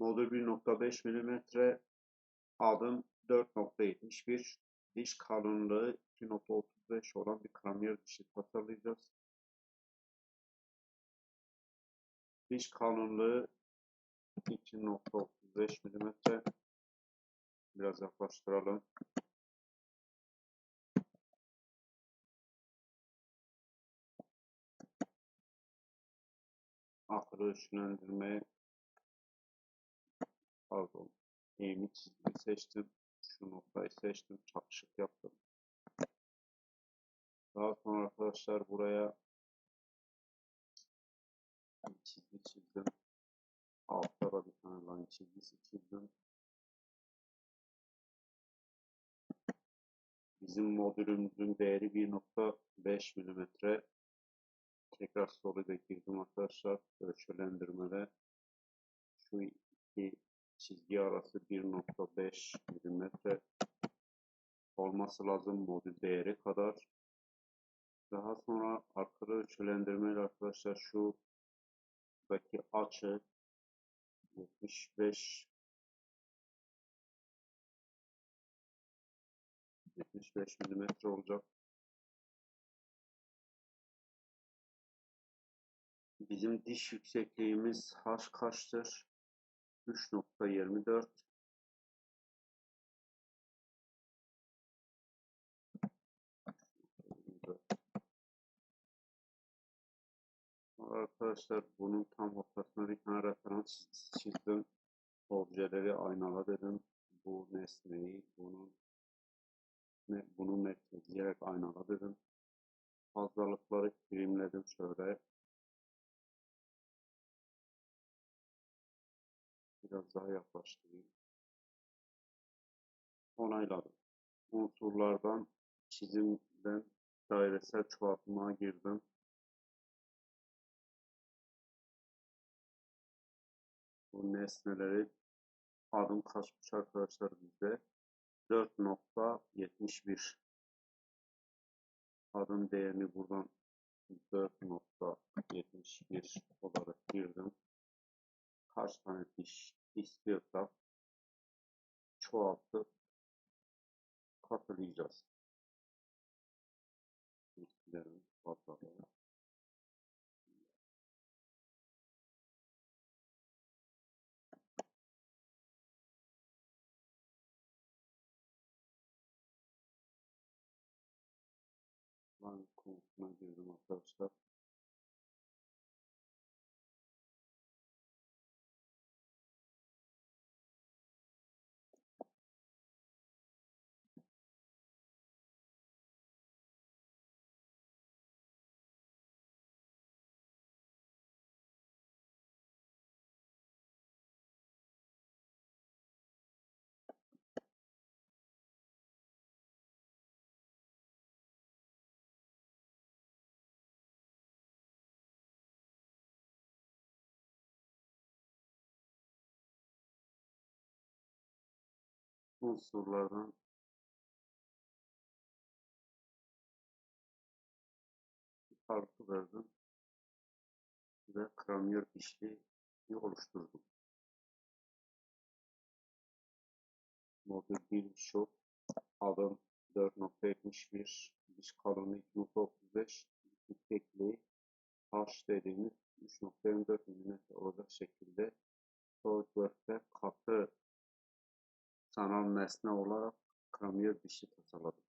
Modül 1.5 mm, adım 4.71, diş kalınlığı 2.35 olan bir kramiyer dişi tasarlayacağız. Diş kalınlığı 2.35 mm. Biraz yaklaştıralım. Ahırı ölçülendirme pardon çizgi seçtim. Şu noktayı seçtim. Çakışık yaptım. Daha sonra arkadaşlar buraya çizgi çizdim. Altta da bir tane line çizgisi çizdim. Bizim modülümüzün değeri 1.5 mm. Tekrar soruyu da girdim arkadaşlar. Ölçülendirmede şu çizgi arası 1.5 mm olması lazım modül değeri kadar. Daha sonra arka ölçülendirmeyle arkadaşlar şu buradaki açı 75 75 mm olacak. Bizim diş yüksekliğimiz h kaçtır? 3.24 Arkadaşlar bunun tam ortasına bir tane referans çizdim. Objeleri aynala dedim. Bu nesneyi bunun bunu merkezleyerek aynala dedim. Fazlalıkları birimledim şöyle. Biraz daha yaklaştırayım. Onayladım. Unsurlardan çizimden dairesel çoğaltmaya girdim. Bu nesneleri adım kaçmış arkadaşlar bizde? 4.71 adım değerini buradan 4.71 olarak girdim. Kaç tane diş istiyorsak çoğaltıp katlayacağız. Bitkilerin fazlalığı. Ben konusuna girdim arkadaşlar. Unsurlardan farkı verdim ve kramiyer dişliği oluşturdum. Modül 1 şok adım 4.71 diş kalınlığı 2.35 yüksekliği H dediğimiz 3.24 mm olacak şekilde SolidWorks'te katı sanal nesne olarak kramiyer dişi tasarladım.